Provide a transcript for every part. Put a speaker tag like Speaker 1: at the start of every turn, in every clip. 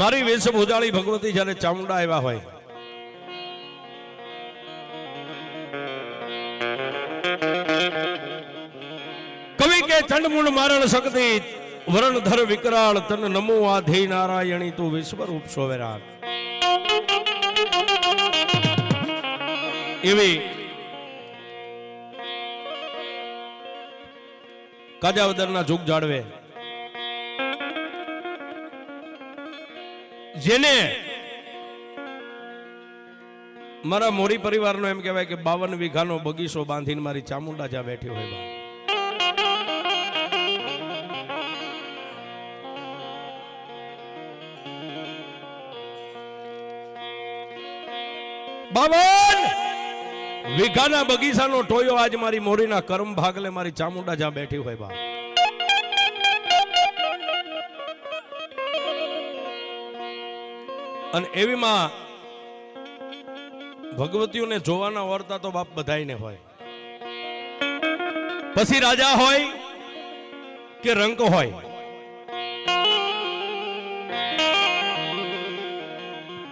Speaker 1: મારી વેશભૂજાળી ભગવતી જ્યારે ચામુંડા આવ્યા હોય. કવિ કે ચંડમુંડ મારણ શક્તિ વરણ ધર વિકરાળ, તન નમો આધેય નારાયણી તું વિશ્વરૂપ સોવેરા એવી કાજાવદરના જુગ જાળવે. જેને મારા મોરી પરિવારનો એમ કહેવાય કે બાવન વીઘાનો બગીચો બાંધીને મારી ચામુંડા જ્યાં બેઠી હોય બાવન વીઘાના બગીચાનો ટોયો આજ મારી મોરીના કર્મ ભાગલે મારી ચામુંડા જ્યાં બેઠી હોય બા અને એવીમાં ભગવતીઓને જોવાના વર્તા તો બાપ બધાને હોય. પછી રાજા હોય કે રંક હોય?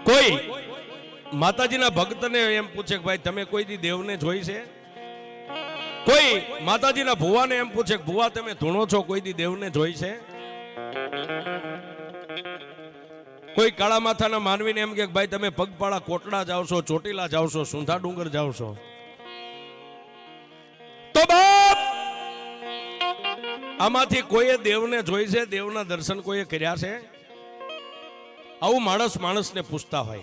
Speaker 1: કોઈ માતાજીના ભક્તને એમ પૂછે કે ભાઈ, તમે કોઈ દી દેવને જોઈ છે? કોઈ માતાજીના ભુવાને એમ પૂછે ભુવા, તમે ધૂણો છો? કોઈ દી દેવને જોઈ છે? કોઈ કાળા માથાના માનવીને એમ કે ભાઈ તમે પગપાળા કોટડા જાવ છો, ચોટીલા જાવ છો સુંધા ડુંગર જાવ છો. તો બાપ! આમાંથી કોઈએ દેવને જોઈ છે, દેવના દર્શન કોઈએ કર્યા છે? આવું માણસ માણસને પૂછતા હોય.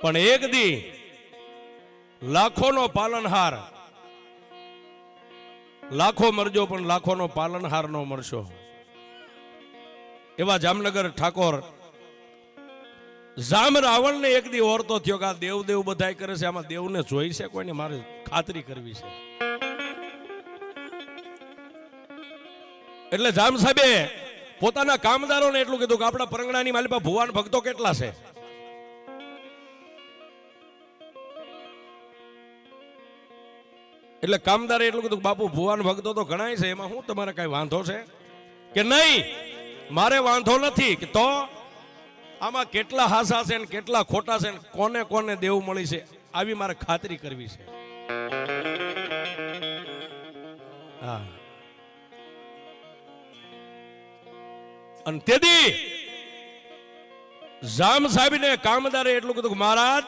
Speaker 1: પણ એક દી લાખોનો પાલનહાર, લાખો મરજો પણ લાખોનો પાલનહાર નો મળશો એવા જામનગર ઠાકોર. જામ રાવણને એક દી ઓરતો થયો કે આ દેવ દેવ બધા કરે છે, આમાં દેવને જોઈ છે કોઈને? મારે ખાતરી કરવી છે. એટલે જામ સાહેબે પોતાના કામદારોને એટલું કીધું કે આપણા પરંગણાની માલિપા ભુવાન ભક્તો કેટલા છે? એટલે કામદારે એટલું કીધું બાપુ ભુવાન ભક્તો તો ઘણા છે, એમાં હું તમારે કઈ વાંધો છે? કે નહીં? મારે વાંધો નથી તો આમાં કેટલા હાસા છે ને કેટલા ખોટા છે ને કોને કોને દેવું મળી છે આવી મારે ખાતરી કરવી છે. હા. અને તેથી જામ સાહેબ કામદારે એટલું કીધું મહારાજ,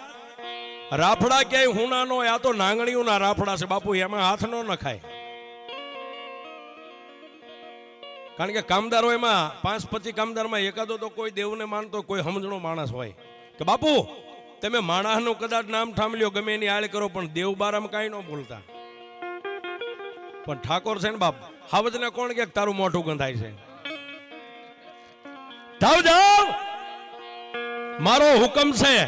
Speaker 1: રાફડા ક્યાંય હુના નો આ તો નાંગણીઓના રાફડા છે બાપુ, એમાં હાથ નો નખાય. કારણ કે કામદારો એમાં પાંચ પચીસ કામદારમાં એકાદો તો કોઈ દેવને માનતો, કોઈ સમજણો માણસ હોય. કે બાપુ, તમે માણસનું કદાચ નામ ઠામલ્યો, ગમે એની આળ કરો, પણ દેવ બારામાં કાંઈ ન બોલતા. પણ ઠાકોર છે ને બાપ, હાવજને કોણ કે તારું મોઢું ગંધાય છે? જાવ જાવ મારો હુકમ છે.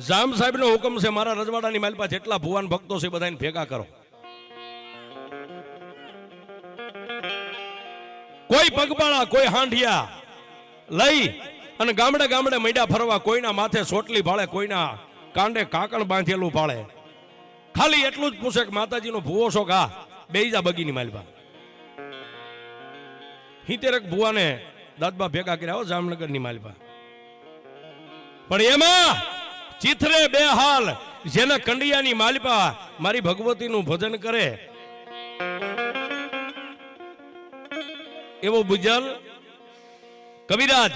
Speaker 1: જામ સાહેબ નો હુકમ છે, મારા રજવાડાની માલપા જેટલા ભુવાન ભક્તો છે બધાને ભેગા કરો. કોઈ પગપાળા, કોઈ હાંઢિયા. લઈ અને ગામડે ગામડે મૈડા ફરવા કોઈના માથે સોટલી ભાળે, કોઈના કાંડે કાકણ બાંધેલું ભાળે. ખાલી એટલું જ પૂછે કે માતાજીનો ભૂવો છો કા? બેઈજા બગીની માલબા હિતેરક ભુવાને દાદબા ભેગા કર્યા હો જામનગરની માલબા પણ એમાં ચિત્રે બે હાલ જેના કંડિયાની માલપા મારી ભગવતીનું ભજન કરે. એવો બુજલ કવિરાજ,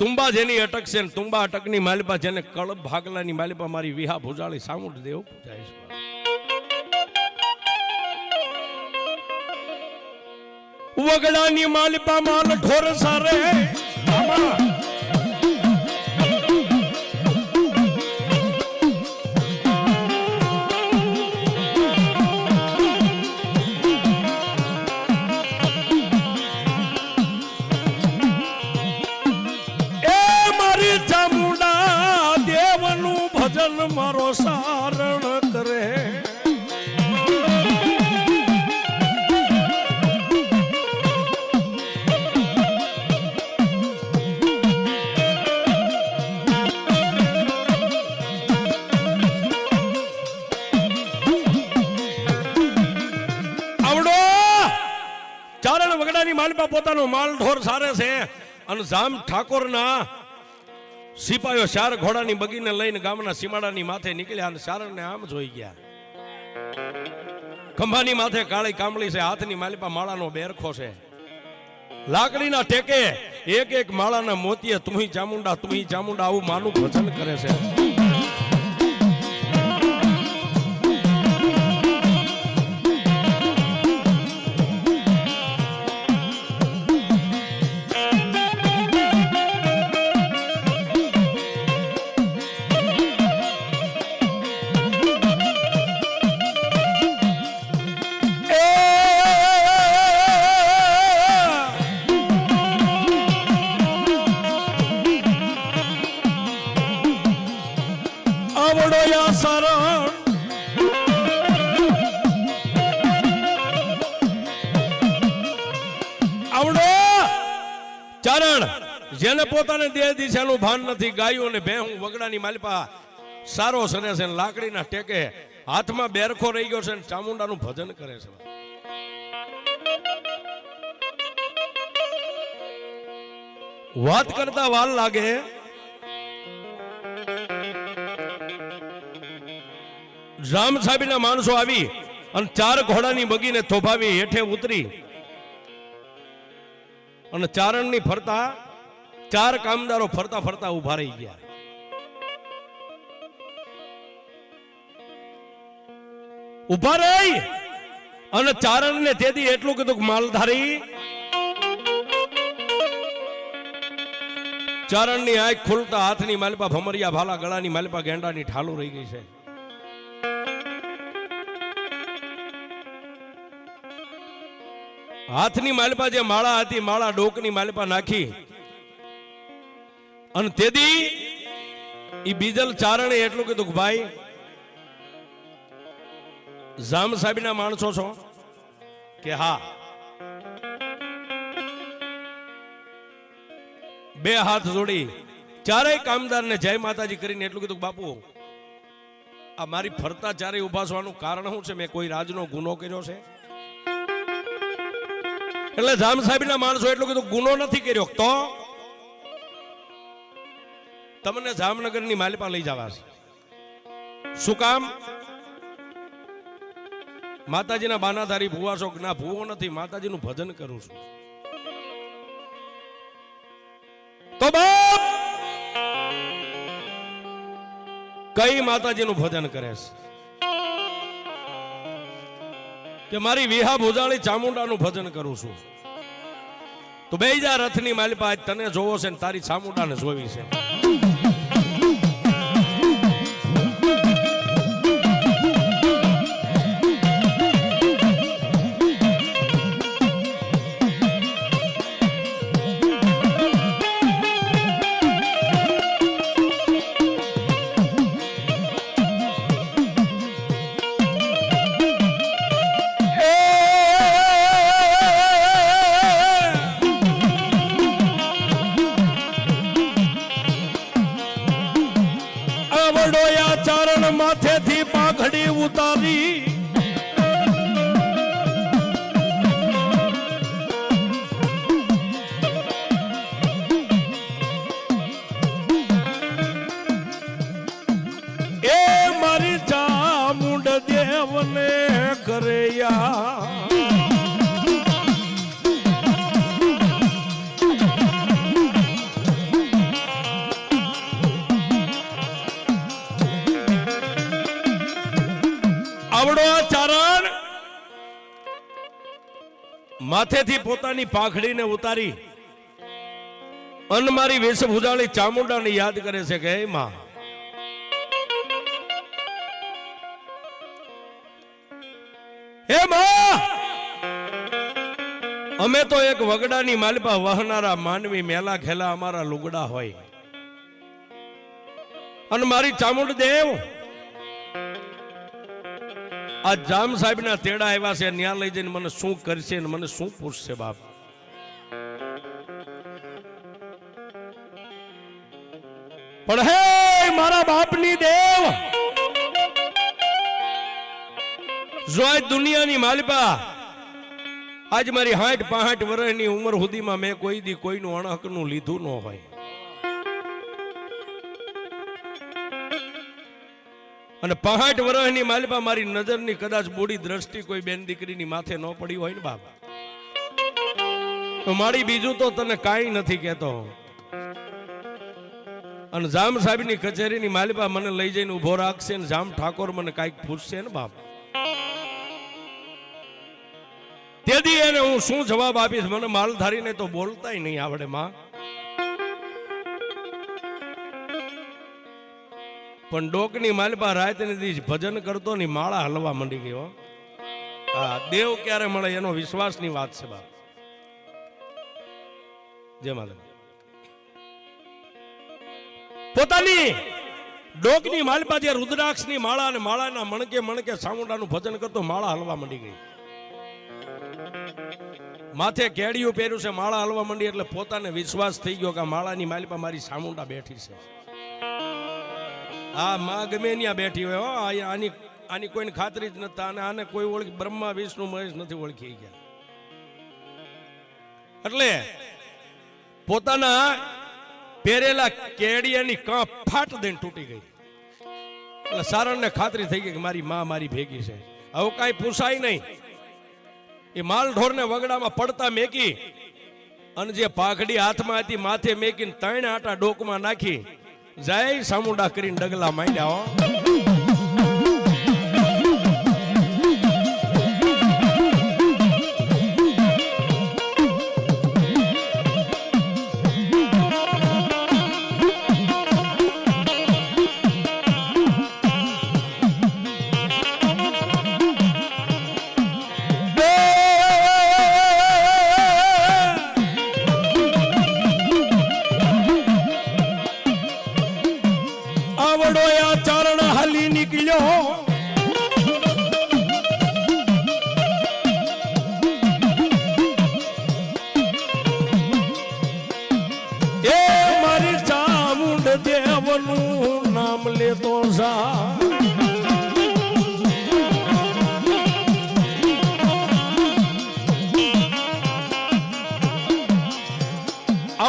Speaker 1: તુંબા જેની અટક છે ને તુંબા અટકની માલિપા જેને કળબ ભાગલાની માલિપા મારી વિહા ભુજાળી સામુટ દેવ પૂજાય છે. વગડાની માલિપા માલ ઠોર સારે માલપા પોતાનો માલ ઢોર સારે છે અને જામ ઠાકોરના સિપાયો ચાર ઘોડાની બગીને લઈને ગામના સીમાડાની માથે નીકળ્યા અને ચારણને આમ જોઈ ગયા. ખંભાની માથે કાળી કામળી છે, હાથની માલિપા માળાનો બેરખો છે. લાકડીના ટેકે એક એક માળાના મોતીએ તુહી ચામુંડા તુહી ચામુંડા આવું માનું ભજન કરે છે. જેને પોતાને દેહ દિશાનું ભાન નથી, ગાયું અને ભેહું વગડાની માલિપા સારો સરે છે લાકડીના ટેકે હાથમાં બેરખો રહી ગયો છે અને ચામુંડાનું ભજન કરે છે. વાત કરતા વાલ લાગે. રામ સાહેબના માણસો આવી અને ચાર ઘોડાની બગીને થોભાવી, હેઠે ઉતરી અને ચારણની ફરતા ચાર કામદારો ફરતા ફરતા ઊભા રહી ગયા. ઊભા રહી અને ચારણ ને તેથી એટલું કીધું માલધારી માલધારી. ચારણની આંખ ખુલતા હાથની માલિપા ભમરિયા ભાલા ગળાની માલિપા ગેંડાની ઠાલુ રહી ગઈ છે. હાથની માલિપા જે માળા હતી, માળા ડોકની માલિપા નાખી અને તેથી એ બીજલ ચારણે એટલું કીધું કે ભાઈ, જામ સાહેબના માણસો છો કે હા. બે હાથ જોડી ચારેય કામદારને જય માતાજી કરીને એટલું કીધું બાપુ, આ મારી ફરતા ચારે ઊભા થવાનું કારણ શું છે? મેં કોઈ રાજનો ગુનો કર્યો છે? એટલે જામ સાહેબના માણસો એટલું કીધું ગુનો નથી કર્યો. તો તમને જામનગરની માલિપા લઈ જવા શું કામ? માતાજીના બાનાધારી ભૂવા છો ના? ભૂવો નથી, માતાજીનું ભજન કરું છું. તો બાપ! કઈ માતાજીનું ભજન કરે છે? કે મારી વિહા ભોજાળી ચામુંડાનું ભજન કરું છું. તો બે જા રથની માલિપા તને જોવો છે ને તારી ચામુંડાને જોવી છે. માથેથી પોતાની પાખડીને ઉતારી અન મારી વેશભૂજાળી ચામુંડાને યાદ કરે છે કે માં, હે માં, અમે તો એક વગડાની માલિપા વહનારા માનવી મેલા ખેલા અમારા લુગડા હોય. અને મારી ચામુંડ દેવ આ જામ સાહેબ ના તેડા આવ્યા છે, ન્યા લઈ જઈને મને શું કરશે ને મને શું પૂછશે બાપ? પણ હે મારા બાપની દેવ, જો આ દુનિયાની માલિપા, આજ મારી હાઠ પાંઠ વર્ષની ઉંમર સુધીમાં મેં કોઈ દી કોઈનું અણહકનું લીધું ન હોય. અને પહાટ વરહની માલિપા મારી નજરની કદાચ બુડી દ્રષ્ટિ કોઈ બેન દીકરીની માથે ન પડી હોય ને બાપ મારી બીજું તો તને કાંઈ નથી કહેતો. અને જામ સાહેબની કચેરીની માલિપા મને લઈ જઈને ઊભો રાખશે ને જામ ઠાકોર મને કાંઈક પૂછશે ને બાપ તેથી એને હું શું જવાબ આપીશ? મને માલ ધારીને તો બોલતાય નહીં આવડે માં. પણ ડોકની માલપા રાતને દી ભજન કરતો ની માળા હલવા માંડી ગયો. હા, દેવ ક્યારે મળે એનો વિશ્વાસની વાત છે બાપ. જય માતા પોતાની ડોકની માલપા જે રુદ્રાક્ષની માળા અને માળાના મણકે મણકે સામુંડાનું ભજન કરતો માળા હલવા માંડી ગઈ. માથે કેડિયું પહેર્યું છે, માળા હલવા માંડી એટલે પોતાને વિશ્વાસ થઈ ગયો કે માળાની માલિપા મારી સામુંડા બેઠી છે. આ માં ગમે ત્યાં બેઠી હોય, હો આની આની કોઈને ખાતરી જ નથી અને આને કોઈ ઓળખી બ્રહ્મા, વિષ્ણુ, મહેશ નથી ઓળખી ગયા. એટલે પોતાના પહેરેલા કેડિયાની કાં ફાટ દઈને તૂટી ગઈ. એટલે સારણને ખાતરી થઈ ગઈ કે મારી માં મારી ભેગી છે. હવે કાંઈ પૂછાય નહીં. એ માલ ઢોરને વગડામાં પડતા મેકી અને જે પાઘડી હાથમાં હતી, માથે મેકીને ત્રણ આટા ડોકમાં નાખી જય સામુંડા કરીને ડગલા માંડ્યા હો.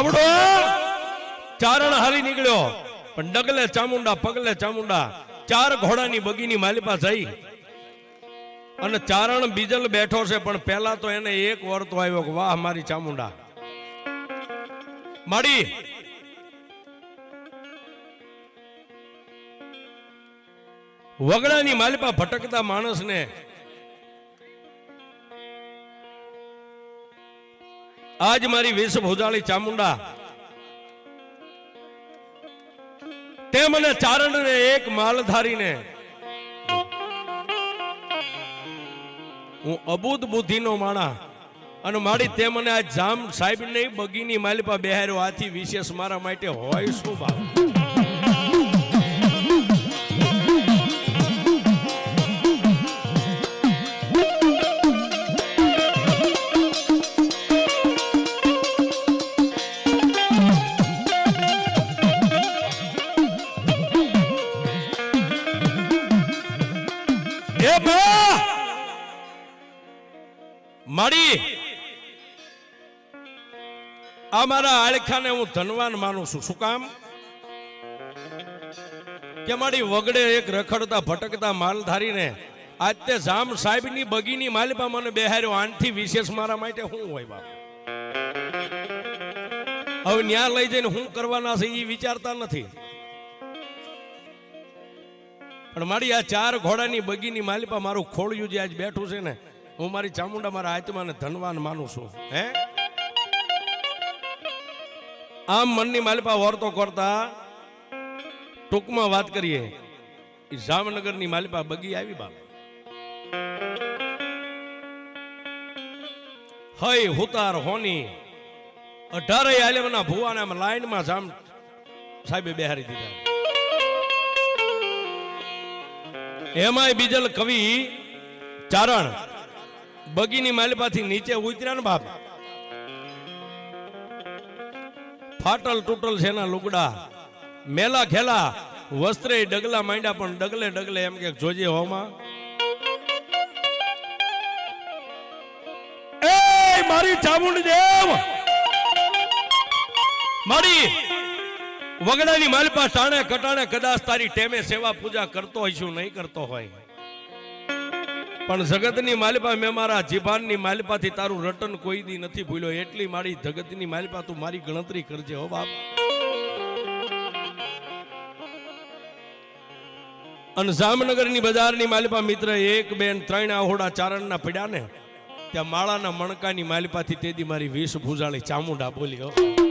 Speaker 1: આવડો. ચારણ હારી નીકળ્યો. પણ ડગલે ચામુંડા, પગલે ચામુંડા, ચાર ઘોડાની બગીની માલિપા જઈ અને ચારણ બીજલ બેઠો છે, પણ પહેલા તો એને એક વર્તો આવ્યો કે, વાહ, મારી ચામુંડા. માડી. વગડાની માલિપા ભટકતા માણસને આજ મારી વેશ ભોજાળી ચામુંડા. તે મને ચારણને એક માલ ધારીને હું અબુદ બુદ્ધિનો માણા અને મારી તે મને આ જામ સાહેબ નહીં બગીની માલિપા બેહાર્યો. આથી વિશેષ મારા માટે હોય શું બાપ એ બા! માડી, આ મારા આળખાને હું ધનવાન માનું છું. શું કામ? કે મારી વગડે એક રખડતા, ભટકતા માલધારીને આજ તે જામ સાહેબની બગીની માલિપા મને બેહાર્યો. આનથી વિશેષ મારા માટે શું હોય બાપુ? હવે ન્યા લઈ જઈને શું કરવાના છે એ વિચારતા નથી. પણ મારી આ ચાર ઘોડાની બગીની માલિપા મારું ખોળિયું જે આજ બેઠું છે ને, હું મારી ચામુંડા મારા આત્માને ધનવાન માનું છું, હે? આમ મનની માલિપા વર્તો કરતા ટૂંકમાં વાત કરીએ એ જામનગરની માલિપા બગી આવી બાપ. હય હુતાર હોની અઢારે આલેમના ભુવાને લાઈનમાં જામ સાહેબે બેહારી દીધા. એમાંય બીજલ કવિ ચારણ, બગીની માલપાથી નીચે ઉતર્યા ને બાપ. ફાટલ તૂટલ છે ના લુગડા, મેલા ખેલા, વસ્ત્રે ડગલા માંડ્યા, પણ ડગલે ડગલે એમ કે જોજે હોમાં. એ મારી ચામુંડ દેવ! મારી વગડાની માલપા ટાણે કટાણે કદાચ તારી ટેમે સેવા પૂજા કરતો હોય છું નહીં કરતો હોય. પણ જગતની માલિપા મેં મારા જીભાનની માલિપાથી તારું રટન કોઈ દી નથી ભૂલ્યો. એટલી મારી જગતની માલિપા તું મારી ગણતરી કરજે, હો બાપ. અને જામનગરની બજારની માલિપા મિત્ર એક બેન ત્રણ આહોડા ચારણના પડ્યા ને ત્યાં માળાના મણકાની માલિપાથી તેદી મારી વિષ ભૂજાળી ચામુંડા બોલી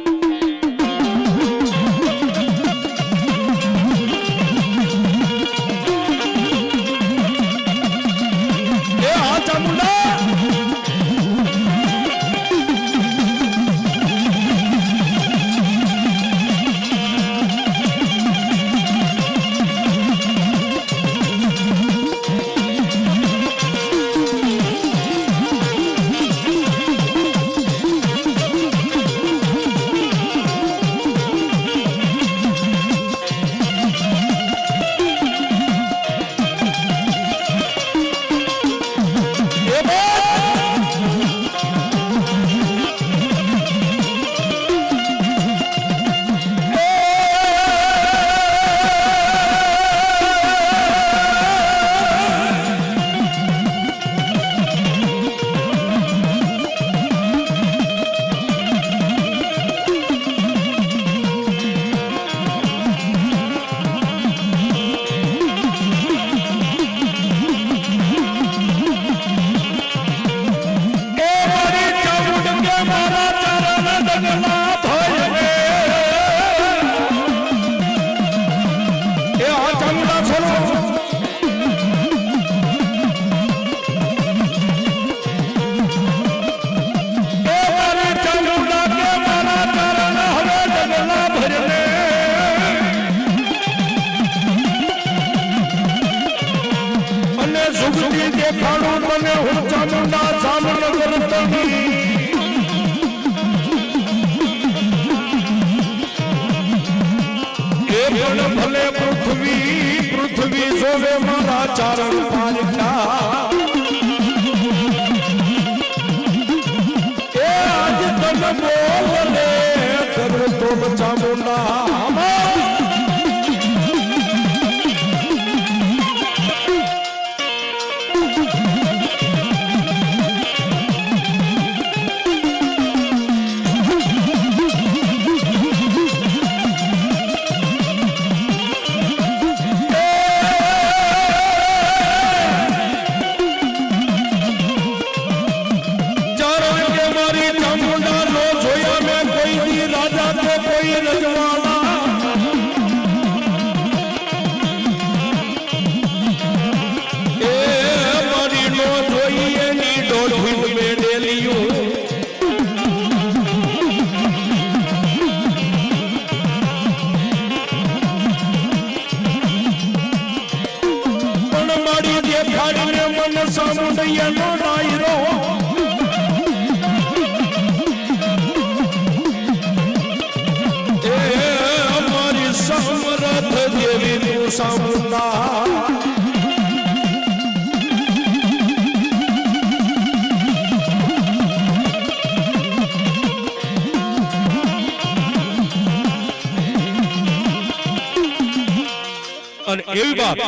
Speaker 1: પૃથ્વી પૃથ્વી જોવે મારા ચારણ પારકા એ આજ તન બોલે કરું તો ચામુંડા ચારણ સામુંડૈયાનો નાયરો એ અમારી સમરથ દેવી નું અને એવી વાત